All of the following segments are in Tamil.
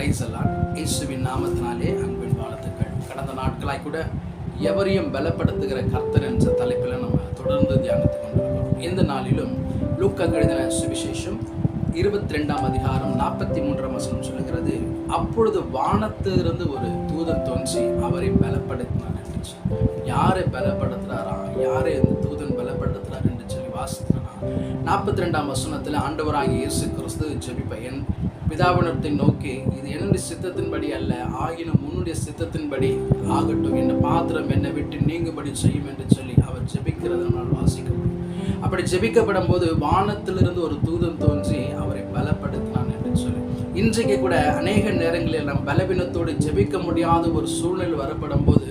பிரைஸ் எல்லாம் இயேசுவின் நாமத்தினாலே அன்பின் வாழ்த்துக்கள். கடந்த நாட்களாய் கூட எவரையும் பலப்படுத்துகிற கர்த்தர் என்ற தலைப்பில் நம்ம தொடர்ந்து தியானித்து கொண்டிருக்கிறோம். இந்த நாளிலும் லூக்க எழுதின சுவிசேஷம் இருபத்தி ரெண்டாம் அதிகாரம் நாற்பத்தி மூன்றாம் வசனம் சொல்லுகிறது அப்பொழுது வானத்திலிருந்து ஒரு தூதன் தோன்றி அவரை பலப்படுத்தினார் என்று சொல்லி. யாரை பலப்படுத்துறாரா? யாரை அந்த தூதன் பலப்படுத்துறார் என்று சொல்லி வாசித்தனா நாற்பத்தி ரெண்டாம் வசனத்தில் ஆண்டவராகிய இயேசு கிறிஸ்து ஜெபிப்பையன் பிதாபனத்தை நோக்கி இது என்னுடைய சித்தத்தின்படி அல்ல ஆகினும் உன்னுடைய சித்தத்தின்படி ஆகட்டும். என் பாத்திரம் என்னை விட்டு நீங்கும்படி செய்யும் என்று சொல்லி அவர் ஜெபிக்கிறத நான் வாசிக்க அப்படி ஜெபிக்கப்படும் போது வானத்திலிருந்து ஒரு தூதம் தோன்றி அவரை பலப்படுத்தினான் என்று சொல்லி இன்றைக்கு கூட அநேக நேரங்களில் நம் பலவீனத்தோடு ஜெபிக்க முடியாத ஒரு சூழ்நிலை வரப்படும் போது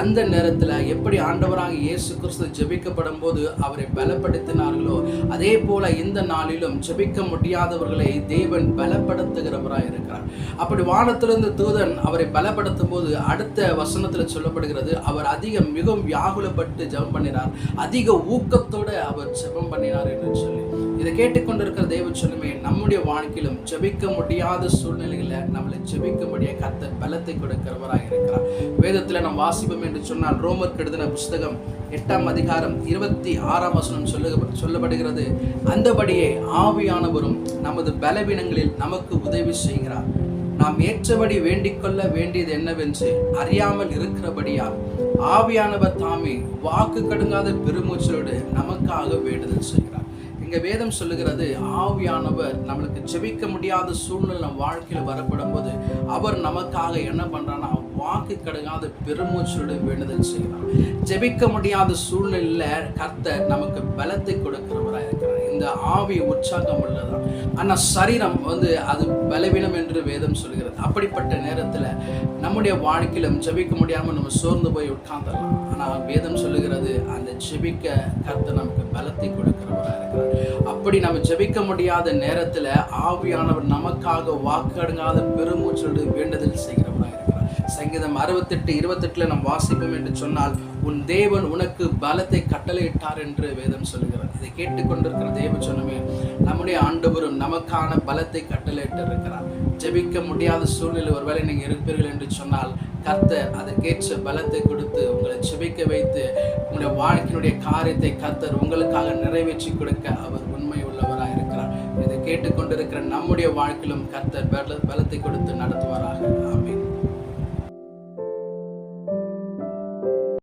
அந்த நேரத்தில் எப்படி ஆண்டவராக இயேசு கிறிஸ்து ஜெபிக்கப்படும் போது அவரை பலப்படுத்தினார்களோ அதே போல இந்த நாளிலும் ஜெபிக்க முடியாதவர்களை தேவன் பலப்படுத்துகிறவராக இருக்கிறார். அப்படி வானத்திலிருந்து தூதன் அவரை பலப்படுத்தும் போது அடுத்த வசனத்தில் சொல்லப்படுகிறது அவர் அதிகம் மிகவும் வியாகுலப்பட்டு ஜெபம் பண்ணினார். அதிக ஊக்கத்தோடு அவர் ஜெபம் பண்ணினார் என்று சொல்லி. இதை கேட்டுக்கொண்டிருக்கிற தேவ சொல்லுமே நம்முடைய வாழ்க்கையிலும் ஜெபிக்க முடியாத சூழ்நிலைகளில் நம்மளை ஜெபிக்க முடிய கத்த பலத்தை கொடுக்கிறவராக இருக்கிறார். வேதத்தில் நாம் வாசிப்போம் என்று சொன்னால் ரோமர் கெடுதின புஸ்தகம் எட்டாம் அதிகாரம் இருபத்தி ஆறாம் வசனம் சொல்ல சொல்லப்படுகிறது அந்தபடியே ஆவியானவரும் நமது பலவீனங்களில் நமக்கு உதவி செய்கிறார். நாம் ஏற்றபடி வேண்டிக்கொள்ள வேண்டியது என்னவென்று அறியாமல் இருக்கிறபடியால் ஆவியானவர் தாமே வாக்கு கடுங்காத பெருமூச்சலோடு நமக்காக வேண்டுதல் செய்கிறார். இங்க வேதம் சொல்லுகிறது ஆவியானவர் நம்மளுக்கு ஜெபிக்க முடியாத சூழ்நிலை நம் வாழ்க்கையில் வரப்படும் போது அவர் நமக்காக என்ன பண்றான்னா வாக்கு கடுங்காத பெருமூச்சோடு வேண்டுதல் செய்கிறார். ஜெபிக்க முடியாத சூழ்நிலையில கர்த்தர் நமக்கு பலத்தை கொடுக்கிறவராக இருக்கிறார். இந்த ஆவி உற்சாகம் உள்ளதான் ஆனா சரீரம் வந்து அது பலவீனம் என்று வேதம் சொல்கிறது. அப்படிப்பட்ட நேரத்துல நம்முடைய வாழ்க்கையிலும் ஜெபிக்க முடியாம நம்ம சோர்ந்து போய் உட்கார்ந்துடலாம். ஆனா வேதம் சொல்லுகிறது ஜெபிக்க கர்த்தர் நமக்கு பலத்தை கொடுக்கிறவராக இருக்கிறார். அப்படி நம்ம ஜெபிக்க முடியாத நேரத்தில் ஆவியானவர் நமக்காக வாக்கடங்காத பெருமூச்சல் வேண்டுதல் செய்கிறவராக சங்கீதம் அறுபத்தெட்டு இருபத்தெட்டுல நாம் வாசிப்போம் என்று சொன்னால் உன் தேவன் உனக்கு பலத்தை கட்டளையிட்டார் என்று வேதம் சொல்லுகிறது. இதை கேட்டுக்கொண்டிருக்கிற தேவ சொன்னமே நம்முடைய ஆண்டவரும் நமக்கான பலத்தை கட்டளையிட்டு இருக்கிறார் ஜெபிக்க முடியாத சூழ்நிலை ஒருவேளை நீங்கள் இருப்பீர்கள் என்று சொன்னால் கர்த்தர் அதற்கேற்ற பலத்தை கொடுத்து உங்களை ஜெபிக்க வைத்து உங்களுடைய வாழ்க்கையினுடைய காரியத்தை கர்த்தர் உங்களுக்காக நிறைவேற்றி கொடுக்க அவர் உண்மை உள்ளவராக இருக்கிறார் இதை கேட்டுக்கொண்டிருக்கிற நம்முடைய வாழ்க்கையிலும் கர்த்தர் பல பலத்தை கொடுத்து நடத்துவாராக